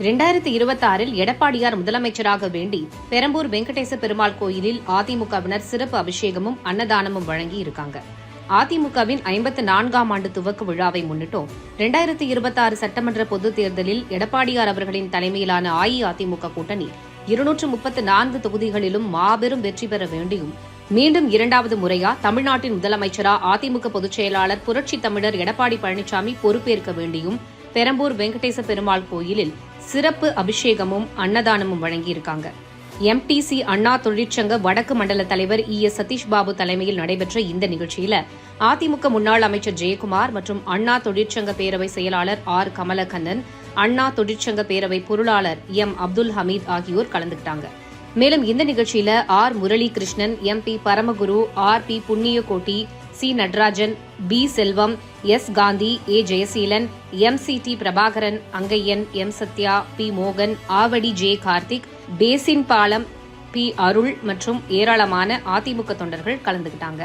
இரண்டாயிரத்தி இருபத்தி ஆறில் எடப்பாடியார் முதலமைச்சராக வேண்டி பெரம்பூர் வெங்கடேச பெருமாள் கோயிலில் அதிமுகவினர் சிறப்பு அபிஷேகமும் அன்னதானமும் வழங்கி இருக்காங்க அதிமுகவின் ஐம்பத்து நான்காம் ஆண்டு துவக்க விழாவை முன்னிட்டும் இரண்டாயிரத்தி இருபத்தி ஆறு சட்டமன்ற பொதுத் தேர்தலில் எடப்பாடியார் அவர்களின் தலைமையிலான அஇஅதிமுக கூட்டணி இருநூற்று முப்பத்து நான்கு தொகுதிகளிலும் மாபெரும் வெற்றி பெற வேண்டியும் மீண்டும் இரண்டாவது முறையா தமிழ்நாட்டின் முதலமைச்சரா அதிமுக பொதுச் செயலாளர் புரட்சி தமிழர் எடப்பாடி பழனிசாமி பொறுப்பேற்க வேண்டியும் பெரம்பூர் வெங்கடேச பெருமாள் கோயிலில் சிறப்பு அபிஷேகமும் அன்னதானமும் வழங்கியிருக்காங்க. எம்டிசி அண்ணா தொழிற்சங்க வடக்கு மண்டல தலைவர் இ. எஸ். சதீஷ் பாபு தலைமையில் நடைபெற்ற இந்த நிகழ்ச்சியில அதிமுக முன்னாள் அமைச்சர் ஜெயக்குமார் மற்றும் அண்ணா தொழிற்சங்க பேரவை செயலாளர் ஆர். கமலக்கண்ணன் அண்ணா தொழிற்சங்க பேரவை பொருளாளர் எம். அப்துல் ஹமீத் ஆகியோர் கலந்துக்கிட்டாங்க. மேலும் இந்த நிகழ்ச்சியில R. Murali Krishnan M. P. Paramaguru R. P. Punniyakotti C Natarajan P Selvam S Gandhi A Jayaseelan M C D Prabhakaran Angaiyan M Sathya P மோகன் ஆவடி ஜே கார்த்திக் பேசின் பாலம் பி அருள் மற்றும் ஏராளமான அதிமுக தொண்டர்கள் கலந்துக்கிட்டாங்க